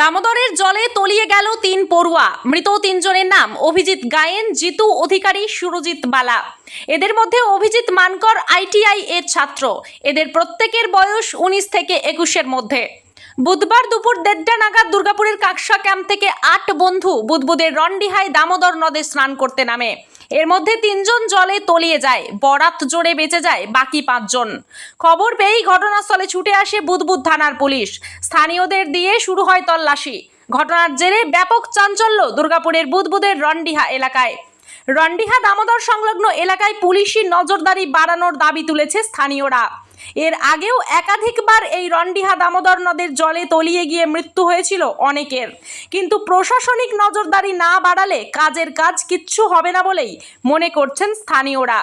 দামোদরের জলে তলিয়ে গেল তিন পড়ুয়া। মৃত তিনজনের নাম অভিজিৎ গায়েন, জিতু অধিকারী, সুরজিৎ বালা। এদের মধ্যে অভিজিৎ মানকর আইটিআই এর ছাত্র। এদের প্রত্যেকের বয়স উনিশ থেকে একুশের মধ্যে। বুধবার দুপুর দেড়টা নাগাদ দুর্গাপুরের কাকসা ক্যাম্প থেকে আট বন্ধু বুদবুদের রন্ডিহায় দামোদর নদে স্নান করতে নামে। এর মধ্যে তিনজন জলে তলিয়ে যায়, বরাত জোরে বেঁচে যায় বাকি পাঁচজন। খবর পেয়েই ঘটনাস্থলে ছুটে আসে বুদবুদ থানার পুলিশ। স্থানীয়দের দিয়ে শুরু হয় তল্লাশি। ঘটনার জেরে ব্যাপক চাঞ্চল্য দুর্গাপুরের বুদবুদের রন্ডিহা এলাকায়। রন্ডিহা দামোদর সংলগ্ন এলাকায় পুলিশি নজরদারি বাড়ানোর দাবি তুলেছে স্থানীয়রা। এর আগেও একাধিকবার এই রন্ডিহা দামোদর নদের জলে তলিয়ে গিয়ে মৃত্যু হয়েছিল অনেকের। কিন্তু প্রশাসনিক নজরদারি না বাড়ালে কাজের কাজ কিচ্ছু হবে না বলেই মনে করছেন স্থানীয়রা।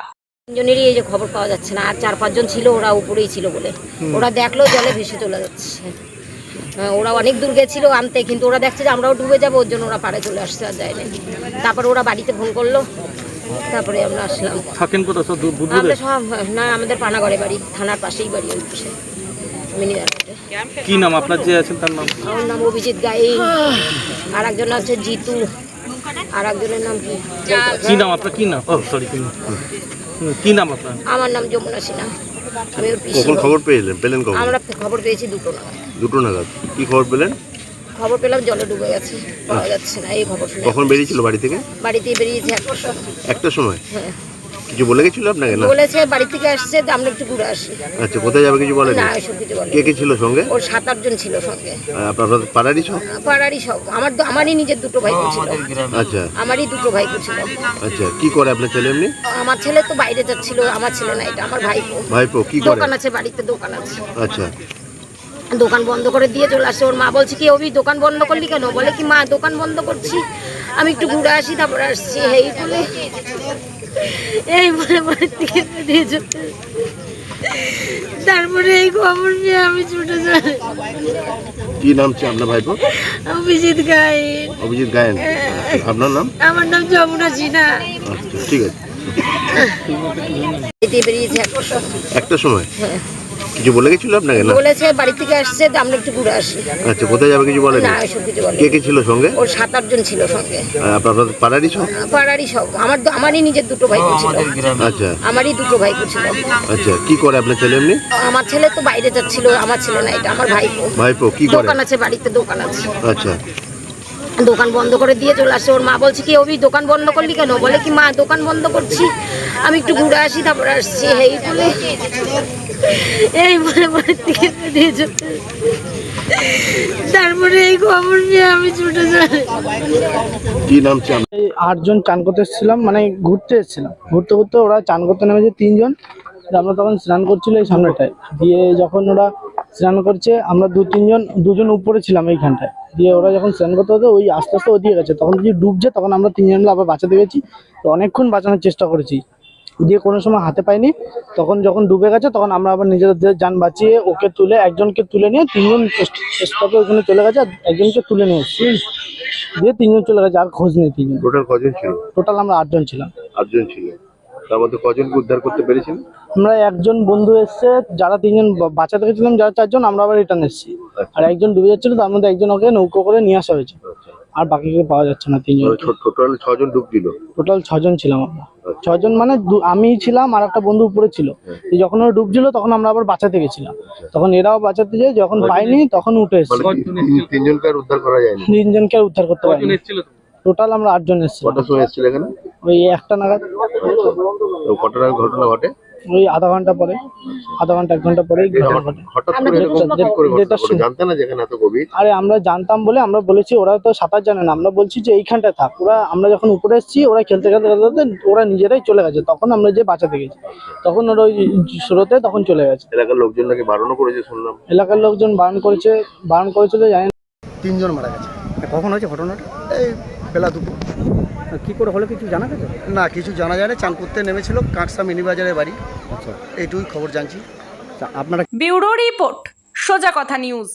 তিনজনেরই এই যে খবর পাওয়া যাচ্ছে না আর চার পাঁচজন ছিল ওরা উপরেই ছিল বলে। ওরা দেখল জলে ভেসে চলে যাচ্ছে। হ্যাঁ, ওরা অনেক দূর গেছিল আনতে কিন্তু ওরা দেখছে যে আমরাও ডুবে যাব ওর জন্য ওরা পাড়ে চলে আসতে আর যায়নি তারপর ওরা বাড়িতে ফোন করল তারপরে আমরা আসলাম। থাকেন কোথাও সব আমরা সব না আমাদের পানাগড়ে বাড়ি থানার পাশেই বাড়ি ওই পাশে। মিনি কি নাম? আপনার যে আছেন তার নাম? আমার নাম অভিজিৎ গাই আর একজন আছে জিতু। আর একজনের নাম কি? কি নাম আপনার? কি নাম? ও সরি কি নাম? কি নাম আপনার? আমার নাম যমুনা সিনহা। আমি ওর পিসি। কখন খবর পেলেন পেলেন কখন? আমরা খবর পেয়েছি দুটো নাগাদ। দুটো নাগাদ। কি খবর পেলেন? খবর পেলাম জলে ডুবে গেছে পাওয়া যাচ্ছে না এই খবর শুনে। কখন বেরিয়েছিল বাড়ি থেকে? বাড়িতে বেরিয়েছে একটা সময়। একটা সময়? হ্যাঁ। কিছু বলে গেছিল আপনাকে না? বলেছে বাড়ি থেকে আসছে তো আমরা একটু ঘুরে আসি। আচ্ছা কোথায় যাবে কিছু বলেনি? না এসব কিছু বলে কে কে ছিল সঙ্গে? ওর সাত আটজন ছিল সঙ্গে। আপনার পাড়ারই সব? পাড়ারই সব। আমার তো- আমারই নিজের দুটো ভাই ছিল। আচ্ছা। আমারই দুটো ভাই ছিল। আচ্ছা কি করে আপনার ছেলে এমনি? আমার ছেলে তো বাইরে যাচ্ছিল আমার ছেলে না এটা আমার ভাই ভাইপো কি করে? দোকান আছে বাড়িতে দোকান আছে। আচ্ছা। দোকান বন্ধ করে দিয়ে চলে আসছে। ওর মা বলছে কি অভি দোকান বন্ধ করলি কেন? বলে কি মা দোকান বন্ধ করছি। আমি একটু ঘুরে আসি তারপরে আসছি। এই বলে এই বলে বাড়ির থেকে বেরিয়ে যেতে তারপরে এই খবর পেয়ে আমি ছুটে যাই। কি নাম ছিল আপনার ভাইপো? অভিজিৎ গাই অভিজিৎ গায়েন আপনার নাম? আমার নাম যমুনা সিনহা। আচ্ছা ঠিক আছে। বেরিয়েছে। একটা সময়? হ্যাঁ। কিছু বলে গেছিল আপনাকে না? বলেছে বাড়ি থেকে আসছে তো আমরা একটু ঘুরে আসি। আচ্ছা কোথায় যাবে কিছু বলেনি? না এসব কিছু বলে কে কে ছিল সঙ্গে? ওর সাত আটজন ছিল সঙ্গে। আপনার পাড়ারই সব? পাড়ারই সব। আমার তো- আমারই নিজের দুটো ভাই ছিল। আচ্ছা। আমারই দুটো ভাই ছিল। আচ্ছা কি করে আপনার ছেলে এমনি? আমার ছেলে তো বাইরে যাচ্ছিল আমার ছেলে না এটা আমার ভাই ভাইপো কি করে? দোকান আছে বাড়িতে দোকান আছে। আচ্ছা। দোকান বন্ধ করে দিয়ে চলে আসছে ওর মা বলছে কি অভি দোকান বন্ধ করলি কেন? বলে কি মা দোকান বন্ধ করছি। আমি একটু ঘুরে আসি তারপরে আসছি। এই বলে এই বলে বেরিয়ে তারপরে এই খবর পেয়ে আমি ছুটে যাই কি নাম ছিল আটজন চান করতে এসেছিলাম মানে ঘুরতে এসেছিলাম। ঘুরতে ঘুরতে ওরা চান করতে নেমেছে তিনজন। তো আমরা তখন স্নান করছিল এই সামনেটায়। দিয়ে যখন ওরা স্নান করছে আমরা দু তিনজন দুজন উপরে ছিলাম এইখানটায়। দিয়ে ওরা যখন স্নান করতে হতো ওই আস্তে আস্তে ওদিকে গেছে। তখন যদি ডুবছে তখন আমরা তিনজন মিলে আবার বাঁচাতে গেছি তো অনেকক্ষণ বাঁচানোর চেষ্টা করেছি। দিয়ে কোনো সময় হাতে পাইনি। তখন যখন ডুবে গেছে তখন আমরা আবার নিজেদের যান বাঁচিয়ে ওকে তুলে একজনকে তুলে নিয়ে তিনজন স্টপে ওখানে চলে গেছে আর একজনকে তুলে নিয়ে এসেছি। দিয়ে তিনজন চলে গেছে আর খোঁজ নেই তিনজন। টোটাল কজন ছিল? টোটাল আমরা আটজন ছিলাম। আটজন ছিল তার মধ্যে কজনকে উদ্ধার করতে পেরেছেন? আমরা একজন বন্ধু এসছে যারা তিনজন বাঁচাতে গেছিলাম যারা চারজন আমরা আবার রিটার্ন এসেছি। আর একজন ডুবে যাচ্ছিল তার মধ্যে একজন ওকে নৌকো করে নিয়ে আসা হয়েছে। আর বাকিকে পাওয়া যাচ্ছে না তিনজন। টোটাল ছজন ডুবছিল টোটাল ছজন ছিলাম আমরা। ছজন মানে আমি ছিলাম আর একটা বন্ধু উপরে ছিল। যখন ওরা ডুবছিল তখন আমরা আবার বাঁচাতে গেছিলাম। তখন এরাও বাঁচাতে যায় যখন পাইনি তখন উঠে এসেছি। মানে তিনজনকে আর উদ্ধার করা যায়নি? তিনজনকে উদ্ধার করতে পারিনি। এসেছিল? তো? টোটাল আমরা আটজন এসেছি কটার সময় এসেছিল এখানে? ওই একটা নাগাদ। তো কটার আগে ঘটনা ঘটে? ওই আধা ঘণ্টা পরে। আধা ঘণ্টা এক ঘণ্টা পরেই ঘটনা ঘটে। হঠাৎ করে এরকম করে ঘটনা ঘটে? জানতে না যেখানে এত গভীর? আরে আমরা জানতাম বলে আমরা বলেছি ওরা তো সাঁতার জানে না। আমরা বলছি যে এইখানটায় থাক। ওরা আমরা যখন উপরে এসেছি ওরা খেলতে খেলতে খেলতে ওরা নিজেরাই চলে গেছে। তখন আমরা যে বাঁচাতে গেছি। তখন ওরা ওই স্রোতে তখন চলে গেছে। এলাকার লোকজন নাকি বারণও করেছে শুনলাম। এলাকার লোকজন বারণ করেছে। বারণ করেছিল জানি না। তিনজন মারা গেছে। কখন হয়েছে ঘটনাটা? এই বেলা দুপুর। কি করে হলো কিছু জানা গেছে? না কিছু জানা যায় না চান করতে নেমেছিল কাঁকসা মিনিবাজারের বাড়ি। আচ্ছা। এইটুকুই খবর জানছি। তা আপনারা ব্যুরো রিপোর্ট সোজা কথা নিউজ।